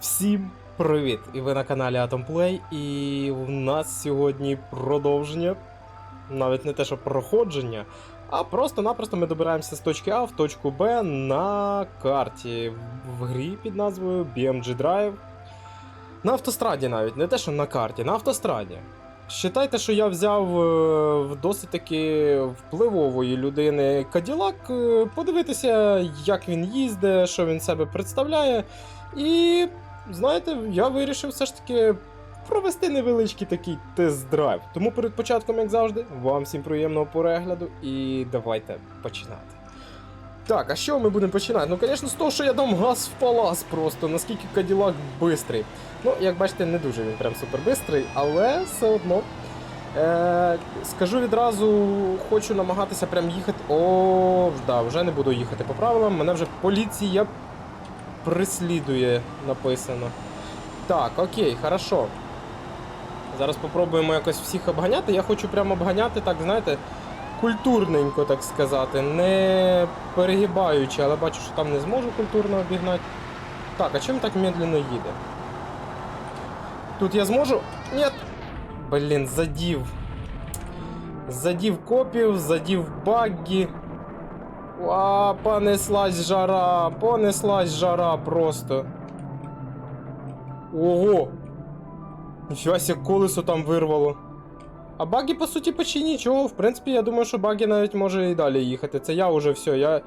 Всім привіт! І ви на каналі Atomplay, і в нас сьогодні продовження. Навіть не те, що проходження, а просто-напросто ми добираємося з точки А в точку Б на карті в грі під назвою BMG Drive. На автостраді навіть, не те, що на карті, на автостраді. Считайте, що я взяв е, в досить таки впливової людини Каділак, е, подивитися, як він їздить, що він себе представляє. І знаєте, я вирішив все ж таки провести невеличкий такий тест-драйв. Тому перед початком, як завжди, вам всім приємного перегляду і давайте починати. Так, а що ми будемо починати? Ну, звісно, з того, що я дам газ в палас просто, наскільки Каділак бистрий. Ну, як бачите, не дуже він прям супер бистрий, але все одно. Е, скажу відразу, хочу намагатися прям їхати. О, да, вже не буду їхати по правилам. Мене вже поліція прислідує, написано. Так, окей, хорошо. Зараз попробуємо якось всіх обганяти. Я хочу прямо обганяти, так, знаєте, культурненько, так сказати, не перегибаючи, але бачу, що там не зможу культурно обігнати. Так, а чим так медленно їде? Тут я зможу? Нет! Блін, задів. Задів копів, задів багги. А, понеслась жара, понеслась жара просто. Ого! Себе колесо там вирвало. А баги, по суті, почти нічого. В принципі, я думаю, що баги навіть може і далі їхати. Це я вже все, я.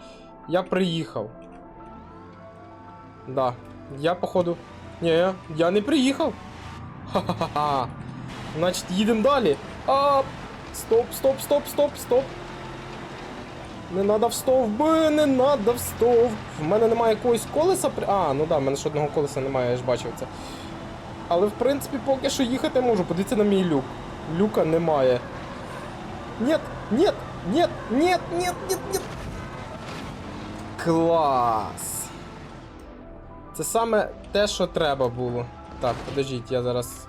Я приїхав. Да. Я, походу. Ні, я, я не приїхав. Ха-ха-ха. Значить, їдемо далі. А! Стоп, стоп, стоп, стоп, стоп. Не надо в стовби, не надо в стовп. В мене немає якогось колеса. А, ну да, в мене ж одного колеса немає, я ж бачив це. Але в принципі поки що їхати можу. Подивіться на мій люк. Люка немає. Нет, нет, нет, нет, нет, нет, нет. Клас. Це саме те, що треба було. Так, подождіть, я зараз.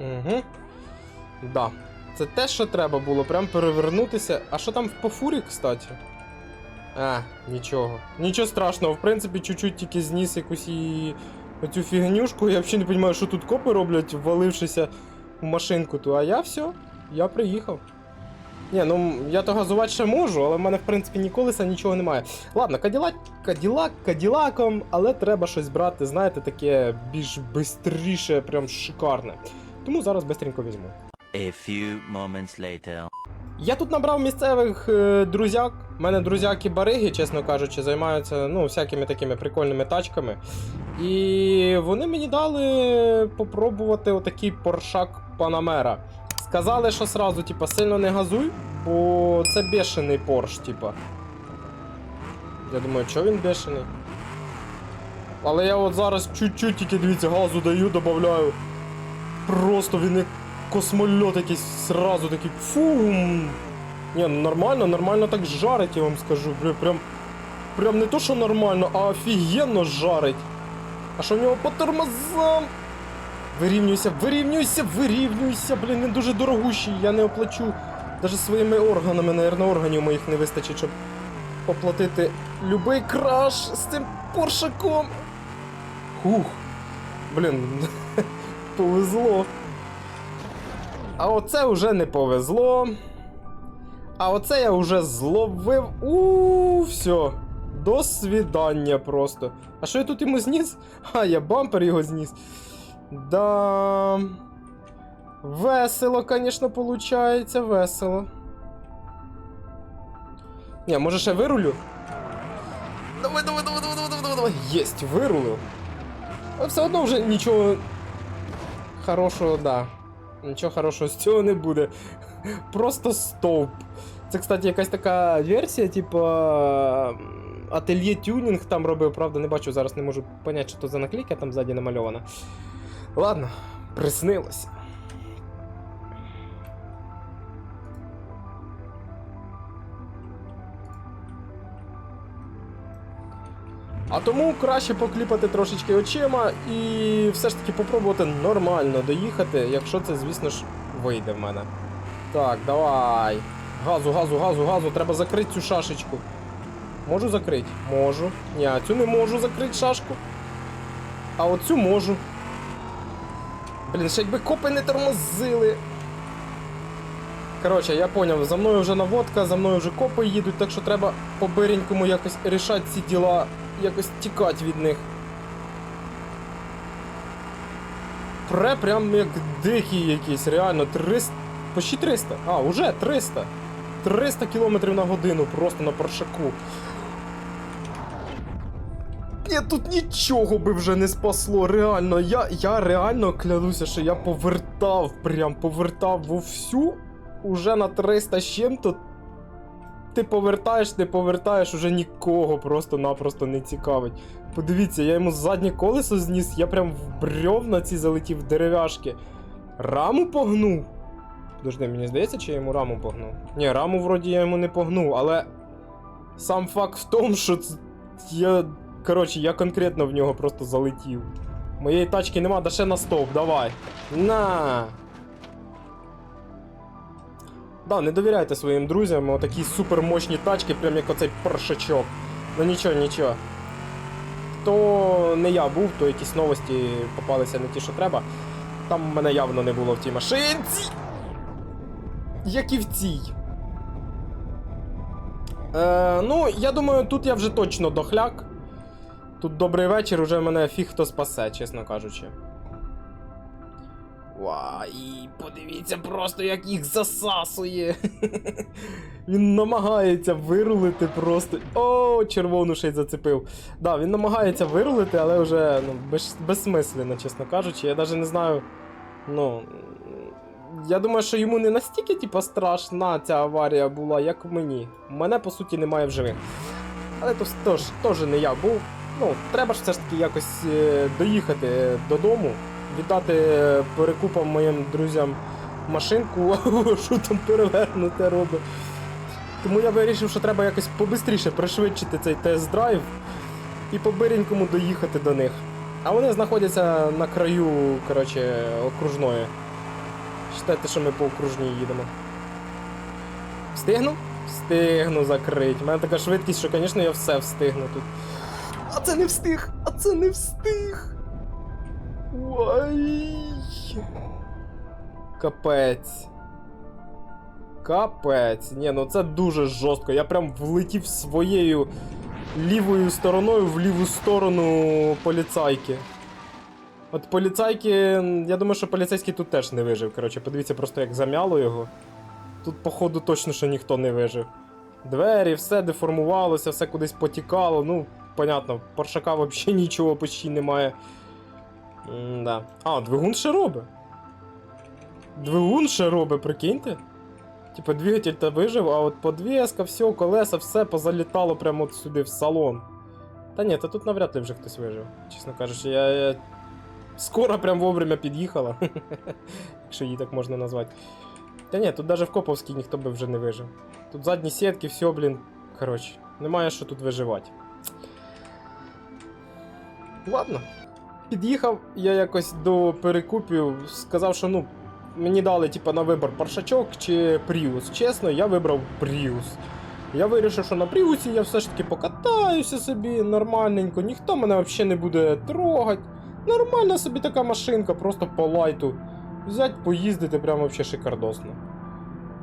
Угу. Да. Це те, що треба було, прям перевернутися. А що там по фурі, кстати? А, нічого. Нічого страшного, в принципі, чуть-чуть тільки зніс якусь і оцю фігнюшку. Я взагалі не розумію, що тут копи роблять, ввалившися в машинку ту. А я все, я приїхав. Ні, ну я то газувати ще можу, але в мене, в принципі, ні колеса, нічого немає. Ладно, каділак, каділак, каділаком, але треба щось брати, знаєте, таке більш бистріше, прям шикарне. Тому зараз бистренько візьму. A few moments later. Я тут набрав місцевих е, друзяк. У мене друзяки бариги, чесно кажучи, займаються ну, всякими такими прикольними тачками. І вони мені дали попробувати отакий поршак Панамера. Сказали, що сразу, типа, сильно не газуй, бо це бешений порш, типа. Я думаю, що він бешений? Але я от зараз чуть-чуть тільки дивіться, газу даю, додаю. Просто він як космольот якийсь сразу такий фум. Ні, ну нормально, нормально так жарить, я вам скажу. Прям, прям не то, що нормально, а офігенно жарить. А що в нього по тормозам? Вирівнюйся, вирівнюйся, вирівнюйся, блін, він дуже дорогущий, я не оплачу. Навіть своїми органами, наверное, органів моїх не вистачить, щоб оплатити любий краш з цим поршаком. Хух. Блін, повезло. А оце вже не повезло. А оце я вже зловив. У, все. До свідання просто. А що я тут йому зніс? А, я бампер його зніс. Да. Весело, звісно, виходить, весело. Ні, може ще вирулю? Давай, давай, давай, давай, давай, давай, давай. Єсть, вирулив. Але все одно вже нічого хорошого, да. Нічого хорошого з цього не буде. Просто стовп. Це, кстати, якась така версія, типу. Ательє тюнінг там робив, правда, не бачу, зараз не можу поняти, що то за наклейка там ззаді намальована. Ладно, приснилося. А тому краще покліпати трошечки очима і все ж таки попробувати нормально доїхати, якщо це, звісно ж, вийде в мене. Так, давай. Газу, газу, газу, газу, треба закрити цю шашечку. Можу закрити? Можу. Ні, цю не можу закрити шашку. А оцю можу. Блін, ще якби копи не тормозили. Коротше, я поняв, за мною вже наводка, за мною вже копи їдуть, так що треба по биренькому якось рішати ці діла, якось тікати від них. Пре прям як дикий якийсь, реально 300. Почти 300. А, уже 300. 300 км на годину просто на паршаку. Ні, тут нічого би вже не спасло, реально. Я, я реально клянуся, що я повертав, прям повертав вовсю уже на 300 з чим-то. Ти повертаєш, ти повертаєш, уже нікого просто-напросто не цікавить. Подивіться, я йому заднє колесо зніс, я прям в брьовна ці залетів дерев'яшки. Раму погнув. Подожди, мені здається, чи я йому раму погнув? Ні, раму вроді я йому не погнув, але сам факт в тому, що я. Коротше, я конкретно в нього просто залетів. Моєї тачки нема, да ще на стоп, давай. На. Да, не довіряйте своїм друзям, отакі супермощні тачки, прям як оцей паршачок. Ну нічого, нічого. То не я був, то якісь новості попалися не ті, що треба. Там мене явно не було в тій машинці. Як і в цій. Е, ну, я думаю, тут я вже точно дохляк. Тут добрий вечір, уже мене фіг хто спасе, чесно кажучи. Вай, подивіться просто, як їх засасує. Він намагається вирулити просто. О, червону ще й зацепив. Да, він намагається вирулити, але вже ну, без, безсмислено, чесно кажучи. Я навіть не знаю. Ну. Я думаю, що йому не настільки типу, страшна ця аварія була, як мені. Мене, по суті, немає в живих. Але то теж, не я був. Ну, треба ж все ж таки якось е, доїхати додому, віддати е, перекупам моїм друзям машинку, що там перевернуте робить. Тому я вирішив, що треба якось побистріше пришвидшити цей тест-драйв і по биренькому доїхати до них. А вони знаходяться на краю, коротше, окружної. Считайте, що ми по окружній їдемо. Встигну? Встигну закрити. У мене така швидкість, що, звісно, я все встигну тут. А це не встиг! А це не встиг! Ой. Капець. Капець. Ні, ну це дуже жорстко. Я прям влетів своєю лівою стороною в ліву сторону поліцайки. От поліцайки. Я думаю, що поліцейський тут теж не вижив. Коротше, подивіться просто, як зам'яло його. Тут, походу, точно що ніхто не вижив. Двері, все деформувалося, все кудись потікало. Ну, понятно, паршака взагалі нічого почти немає. М-да. А, двигун ще робить. Двигун ще робить, прикиньте. Типа двигатель то вижив, а от подвеска, все, колеса, все позалітало прямо от сюди в салон. Та ні, та тут навряд ли вже хтось вижив. Чесно кажучи, я. я... Скоро прям вовремя під'їхала. Якщо її так можна назвати. Та ні, тут навіть в Коповській ніхто би вже не вижив. Тут задні сітки, все, блін. Коротше, немає що тут виживати. Ладно. Під'їхав я якось до перекупів, сказав, що ну, мені дали типа, на вибір паршачок чи Prius. Чесно, я вибрав Prius. Я вирішив, що на Пріусі я все ж таки покатаюся собі нормальненько, ніхто мене взагалі не буде трогати. Нормальна собі така машинка, просто по лайту. Взять, поїздити прямо вообще шикардосно.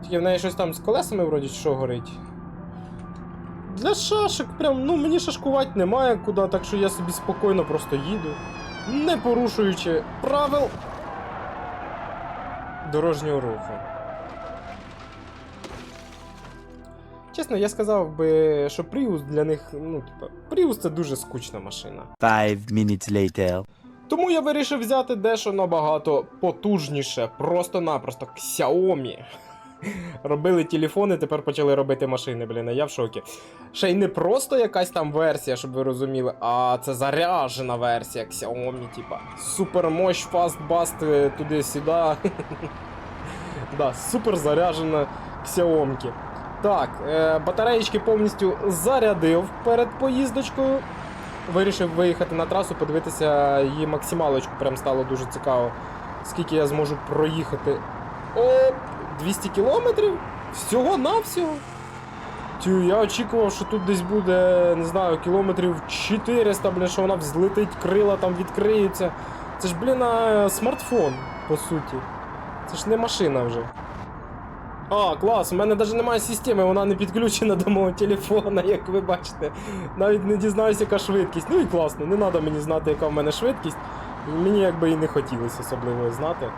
Тільки в неї щось там з колесами вроді що горить. Для шашок прям, ну мені шашкувати немає куди, так що я собі спокійно просто їду, не порушуючи правил дорожнього руху. Чесно, я сказав би, що Prius для них, ну, типа, Prius це дуже скучна машина. Five minutes later. Тому я вирішив взяти дещо набагато потужніше, просто-напросто Xiaomi. Робили телефони, тепер почали робити машини, блін, я в шокі. Ще й не просто якась там версія, щоб ви розуміли, а це заряжена версія Xiaomi, типа. Супермощ, фастбаст е, туди-сюди. да, супер заряжена Xiaomi. Так, е, батареєчки повністю зарядив перед поїздочкою. Вирішив виїхати на трасу, подивитися її максималочку. Прям стало дуже цікаво, скільки я зможу проїхати. Оп! 200 кілометрів? Всього навсього. Тю, я очікував, що тут десь буде, не знаю, кілометрів 400, блін, що вона взлетить, крила там відкриються. Це ж, блін, смартфон, по суті. Це ж не машина вже. А, клас, у мене навіть немає системи, вона не підключена до мого телефона, як ви бачите. Навіть не дізнаюся, яка швидкість. Ну і класно, не треба мені знати, яка в мене швидкість. Мені якби і не хотілося особливо знати.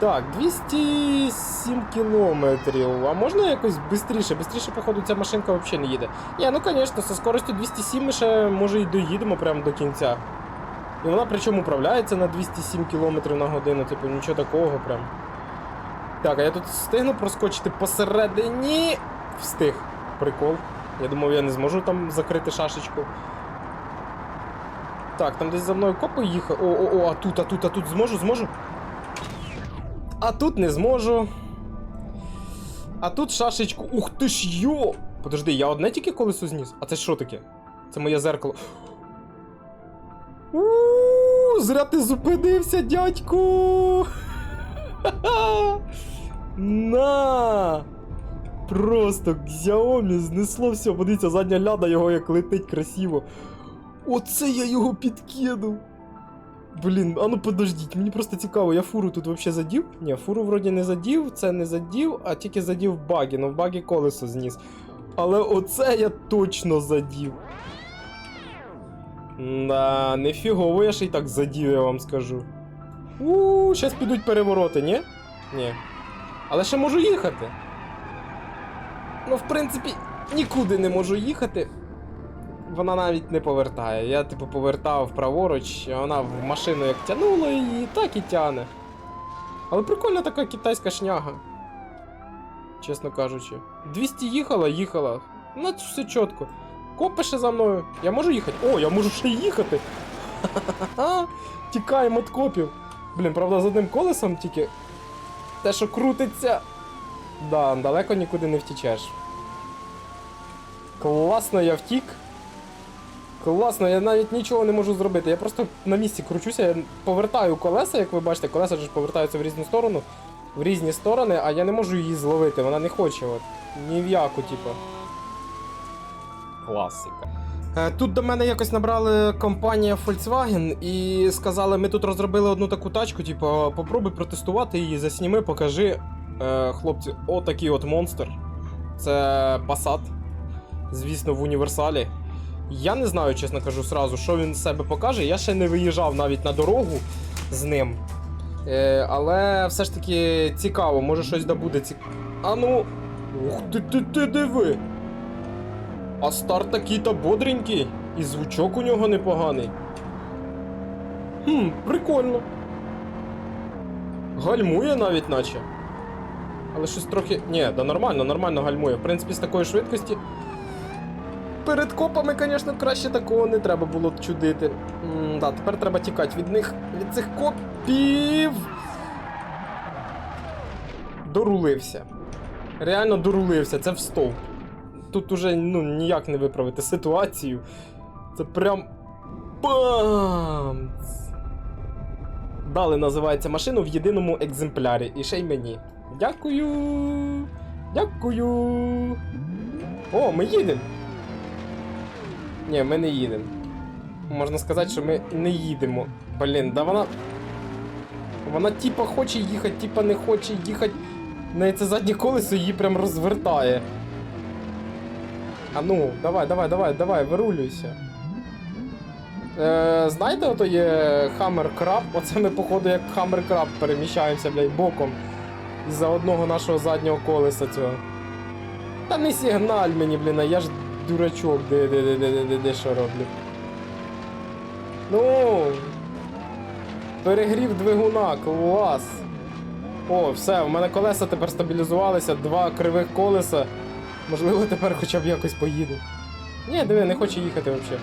Так, 207 кілометрів. А можна якось швидше? Бистріше, походу, ця машинка взагалі не їде. Ні, ну звісно, зі скоростю 207 ми ще може і доїдемо прямо до кінця. І вона причому управляється на 207 км на годину, типу, нічого такого прям. Так, а я тут встигну проскочити посередині. Встиг. Прикол. Я думав, я не зможу там закрити шашечку. Так, там десь за мною копи їхав. О, о, о, а тут, а тут, а тут зможу, зможу. А тут не зможу. А тут шашечку. Ух ти ж йо! Подожди, я одне тільки колесо зніс. А це що таке? Це моє зеркало. У, зря ти зупинився, дядьку! На! Просто Xiaomi знесло все. Подивіться, задня ляда його як летить красиво. Оце я його підкинув. Блін, а ну подождіть, мені просто цікаво, я фуру тут вообще задів? Ні, фуру вроді не задів, це не задів, а тільки задів багі, ну в багі колесо зніс. Але оце я точно задів. Да, нефігово я ще й так задів, я вам скажу. У, щас підуть перевороти, ні? Ні. Але ще можу їхати. Ну, в принципі, нікуди не можу їхати. Вона навіть не повертає. Я, типу, повертав праворуч, а вона в машину як тянула і так і тяне. Але прикольна така китайська шняга. Чесно кажучи. 200 їхала, їхала. Ну, це все чітко. Копи ще за мною. Я можу їхати? О, я можу ще їхати. Ха-ха-ха. Тікаємо від копів. Блін, правда, з одним колесом тільки. Те, що крутиться. Да, далеко нікуди не втічеш. Класно я втік. Класно, я навіть нічого не можу зробити. Я просто на місці кручуся, я повертаю колеса, як ви бачите, колеса ж повертаються в різну сторону, в різні сторони, а я не можу її зловити, вона не хоче, от. Ні в яку, типу. Класика. Е, Тут до мене якось набрали компанія Volkswagen і сказали, ми тут розробили одну таку тачку, типу, попробуй протестувати її, засніми, покажи. Е, хлопці, отакий от монстр. Це Passat. Звісно, в універсалі. Я не знаю, чесно кажу, сразу, що він з себе покаже. Я ще не виїжджав навіть на дорогу з ним. Е, але все ж таки цікаво, може щось добуде ці. А ну. Ух ти ти ти диви! А старт такий то бодренький, і звучок у нього непоганий. Хм, прикольно. Гальмує навіть наче. Але щось трохи. Ні, да нормально, нормально гальмує. В принципі, з такої швидкості. Перед копами, звісно, краще такого не треба було чудити. Да, тепер треба тікати від них, від цих копів. Дорулився. Реально дорулився, це в стовп. Тут уже ну, ніяк не виправити ситуацію. Це прям. Бам! Дали називається машину в єдиному екземплярі. І ще й мені. Дякую. Дякую. О, ми їдемо. Ні, ми не їдемо. Можна сказати, що ми не їдемо. Блін, да вона. Вона типа хоче їхати, типа не хоче їхати. Неї це заднє колесо її прям розвертає. А ну, давай, давай, давай, давай, вирулюйся. Е, знаєте, ото є Hammer Crab? Оце ми, походу, як Hammer Crab переміщаємося, блядь, боком. Із-за одного нашого заднього колеса цього. Та не сигналь мені, блін, а я ж дурачок, де, де, де, де, де, де, що роблю. Ну. Перегрів двигуна, клас. О, все, у мене колеса тепер стабілізувалися, два кривих колеса. Можливо, тепер хоча б якось поїду. Ні, диви, не хоче їхати взагалі.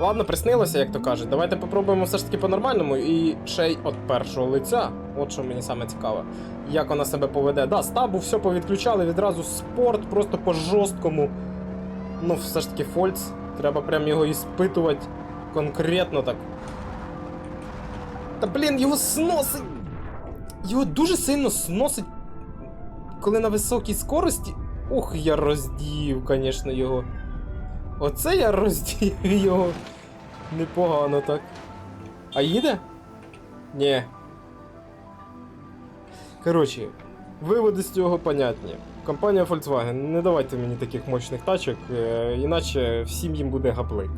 Ладно, приснилося, як то кажуть. Давайте попробуємо все ж таки по-нормальному і ще й від першого лиця. От що мені саме цікаво. Як вона себе поведе. Да, стабу все повідключали, відразу спорт, просто по жорсткому. Ну, все ж таки фольц. Треба прям його іспитувати конкретно так. Та блін, його сносить. Його дуже сильно сносить коли на високій скорості. Ух, я роздів, звісно, його. Оце я роздів його. Непогано так. А їде? Ні. Коротше, виводи з цього понятні. Компанія Volkswagen, не давайте мені таких мощних тачок, е, іначе всім їм буде гаплик.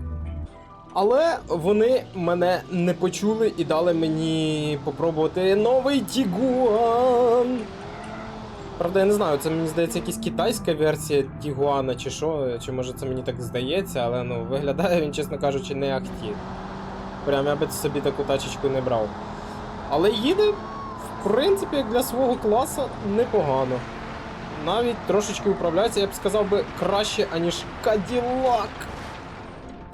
Але вони мене не почули і дали мені попробувати новий Тігуан. Правда, я не знаю, це мені здається якась китайська версія Тігуана чи що, чи може це мені так здається, але ну виглядає він, чесно кажучи, не ахті. Прям я би собі таку тачечку не брав. Але їде, в принципі, як для свого класу, непогано. Навіть трошечки управляється, я б сказав би, краще, аніж Cadillac.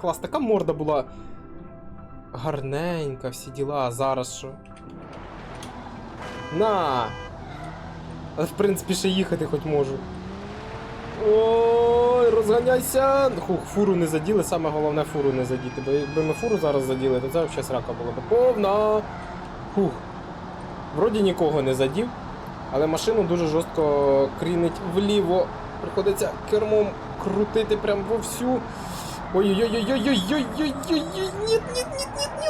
Клас, така морда була гарненька, всі діла, а зараз що? На! В принципі ще їхати хоч можу. Ой, розганяйся! Хух, фуру не заділи, саме головне фуру не задіти. Бо якби ми фуру зараз заділи, то це взагалі срака була повна. Хух. Вроді нікого не задів, але машину дуже жорстко крінить вліво. Приходиться кермом крутити прям вовсю. Ой-ой-ой-ой-ой-ой-ой-ой-ой, ні, ні, ні, ні, ні.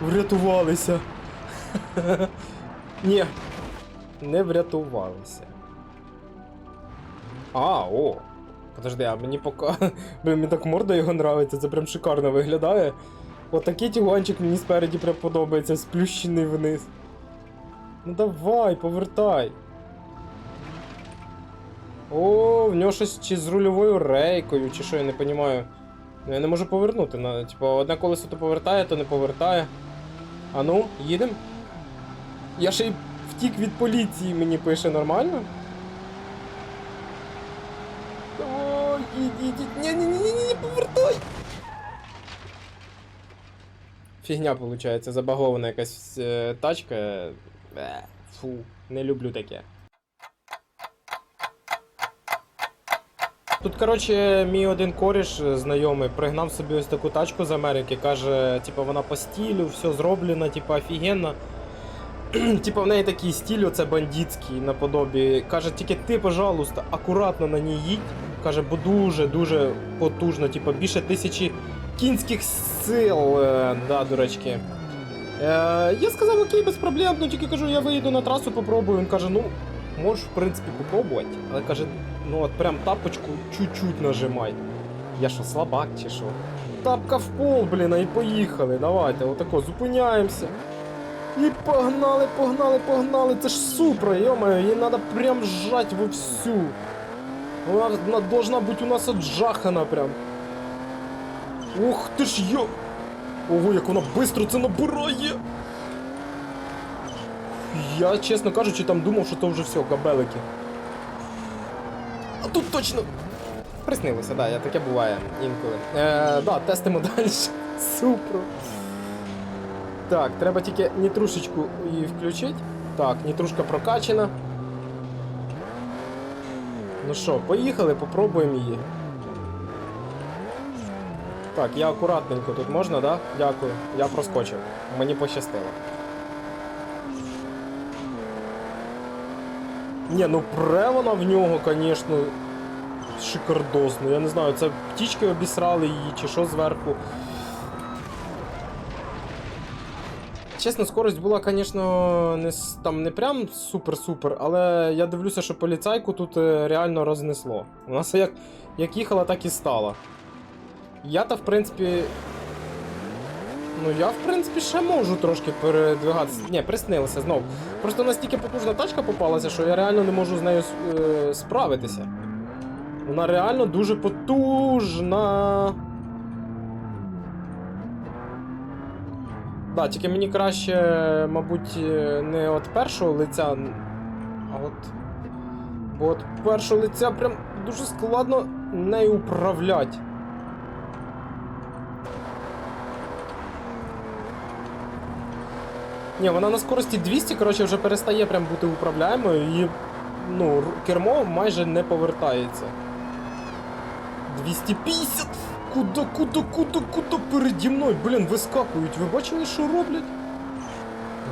Врятувалися. Ні, не врятувалися. А, о. Подожди, а мені пока. Блін, мені так морда його нравиться, це прям шикарно виглядає. Отакий тігуанчик мені спереді подобається, сплющений вниз. Ну давай, повертай. О, в нього щось чи з рульовою рейкою, чи що, я не розумію. Ну я не можу повернути. На, типу, одне колесо то повертає, то не повертає. А ну, їдем. Я ще й втік від поліції, мені пише нормально. О, їдь, їдь, ні, ні, ні, ні, ні, повертай. Фігня, виходить, забагована якась е, тачка. Е, фу, не люблю таке. Тут, коротше, мій один коріш е, знайомий пригнав собі ось таку тачку з Америки. Каже, типу, вона по стилю, все зроблено, типу, офігенно. типу, в неї такий стиль, оце бандитський наподобі. Каже, тільки ти, пожалуйста, акуратно на ній їдь. Каже, бо дуже-дуже потужно, типу, більше тисячі кінських сил. Е, да, дурачки. Е, я сказав, окей, без проблем, ну тільки кажу, я виїду на трасу, попробую. Він каже, ну, можеш, в принципі, попробувати. Але каже, ну от прям тапочку чуть-чуть нажимай. Я що, слабак чи що? Тапка в пол, блін, і поїхали. Давайте, отако, зупиняємося. І погнали, погнали, погнали. Це ж супра, йомаю, її треба прям жать вовсю. Вона должна бути у нас отжахана прям. Ух ти ж йо! Ого, як вона швидко це набирає! Я, чесно кажучи, там думав, що то вже все, габелики. А тут точно. Приснилося, да, я таке буває інколи. Е, да, тестимо далі. Супер. Так, треба тільки нітрушечку її включити. Так, нітрушка прокачана. Ну що, поїхали, попробуємо її. Так, я акуратненько тут можна, да? Дякую. Я проскочив. Мені пощастило. Ні, ну пре вона в нього, звісно, шикардосно. Я не знаю, це птічки обісрали її чи що зверху. Чесно, скорость була, звісно, не, там не прям супер-супер, але я дивлюся, що поліцайку тут е, реально рознесло. У нас як, як їхала, так і стала. Я-то, в принципі. Ну, я, в принципі, ще можу трошки передвигатися. Ні, приснилося знов. Просто настільки потужна тачка попалася, що я реально не можу з нею е, справитися. Вона реально дуже потужна. Да, тільки мені краще, мабуть, е, не от першого лиця, а от. Бо от першого лиця прям дуже складно нею управляти. Ні, вона на скорості 200, коротше, вже перестає прям бути управляємою і ну, кермо майже не повертається. 250! Куда, куда, куда, куда переді мною? Блін, вискакують. Ви бачили, що роблять?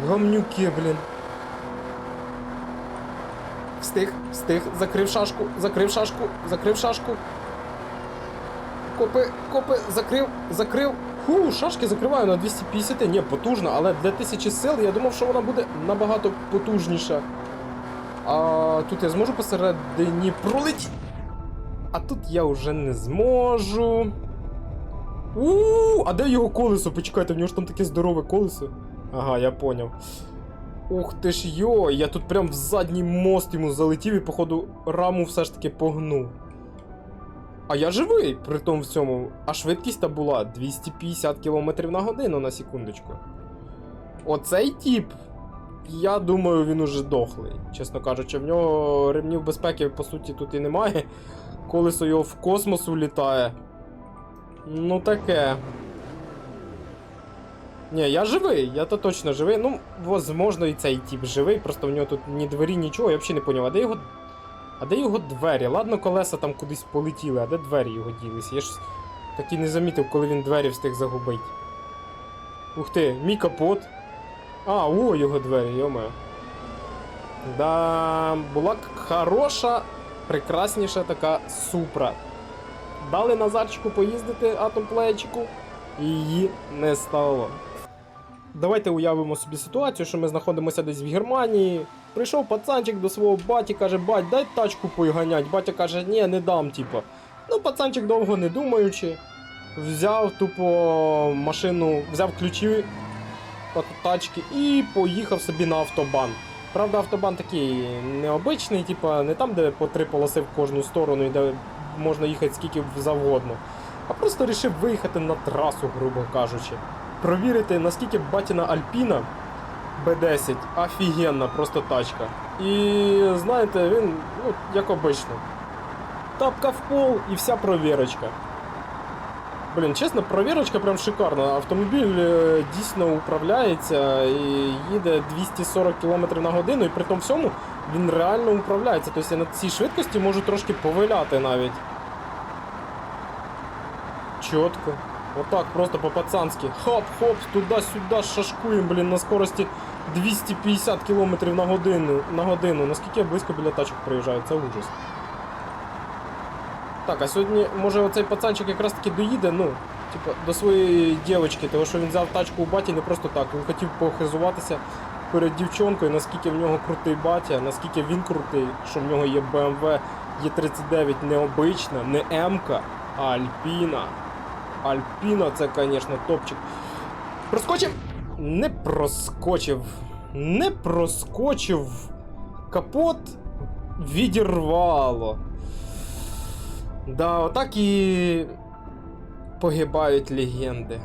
Гамнюки, блін. встиг, встиг, закрив шашку, закрив шашку, закрив шашку. Копи, копи, закрив, закрив. Ху, шашки закриваю на 250. Ні, потужно, але для 1000 сил я думав, що вона буде набагато потужніша. А тут я зможу посередині пролетіти. А тут я вже не зможу. У, а де його колесо? Почекайте, в нього ж там таке здорове колесо. Ага, я поняв. Ух ти ж йой, я тут прям в задній мост йому залетів і, походу, раму все ж таки погнув. А я живий при тому всьому. А швидкість та була 250 км на годину на секундочку. Оцей тіп. Я думаю, він уже дохлий. Чесно кажучи, в нього ремнів безпеки, по суті, тут і немає. Колесо його в космос улітає. Ну таке. Ні, я живий, я то точно живий. Ну, возможно, і цей тип живий, просто в нього тут ні двері, нічого, я взагалі не поняв, а де його. А де його двері? Ладно, колеса там кудись полетіли, а де двері його ділися? Я ж так і не замітив, коли він двері встиг загубити. Ух ти, мій капот. А, о, його двері, йоме. Да, була хороша, прекрасніша така супра. Дали Назарчику поїздити атомплеєчику, і її не стало. Давайте уявимо собі ситуацію, що ми знаходимося десь в Германії. Прийшов пацанчик до свого баті, каже, бать, дай тачку поганять. Батя каже, ні, не дам, типу. Ну, пацанчик довго не думаючи, взяв тупо машину, взяв ключі от тачки і поїхав собі на автобан. Правда, автобан такий необичний, типу, не там, де по три полоси в кожну сторону і де можна їхати скільки завгодно, а просто вирішив виїхати на трасу, грубо кажучи. Провірити, наскільки батіна Альпіна Б10 офігенна просто тачка. І знаєте, він, ну, як обично. Тапка в пол і вся провірочка. Блін, чесно, провірочка прям шикарна. Автомобіль е, дійсно управляється і їде 240 км на годину, і при тому всьому він реально управляється. Тобто я на цій швидкості можу трошки повиляти навіть. Чітко. Отак, просто по-пацанськи. Хоп-хоп, туди-сюди шашкуємо, блін, на скорості 250 км на годину. На годину. Наскільки я близько біля тачок проїжджаю, це ужас. Так, а сьогодні, може, оцей пацанчик якраз таки доїде, ну, типу, до своєї дівчинки, тому що він взяв тачку у баті не просто так. Він хотів похизуватися перед дівчонкою, наскільки в нього крутий батя, наскільки він крутий, що в нього є BMW Е39 необична, не М-ка, а Альпіна. Альпіна це, звісно, топчик. Проскочив? Не проскочив. Не проскочив. Капот відірвало. Да, отак і погибають легенди.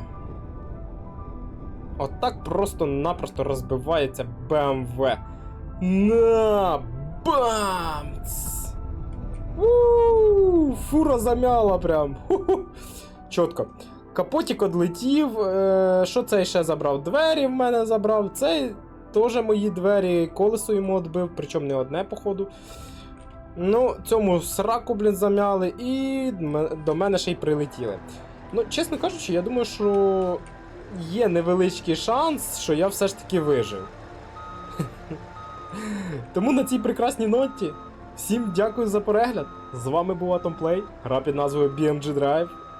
Отак просто-напросто розбивається БМВ. На! Бамц! У, Фура замяла прям. Ху-ху. Чітко. Капотик одлетів. Е, що цей ще забрав? Двері в мене забрав. Цей теж мої двері, колесо йому відбив, причому не одне, походу. Ну, цьому сраку, блін, замяли, і до мене ще й прилетіли. Ну, чесно кажучи, я думаю, що є невеличкий шанс, що я все ж таки вижив. Тому на цій прекрасній ноті всім дякую за перегляд. З вами був Atomplay, гра під назвою BMG Drive,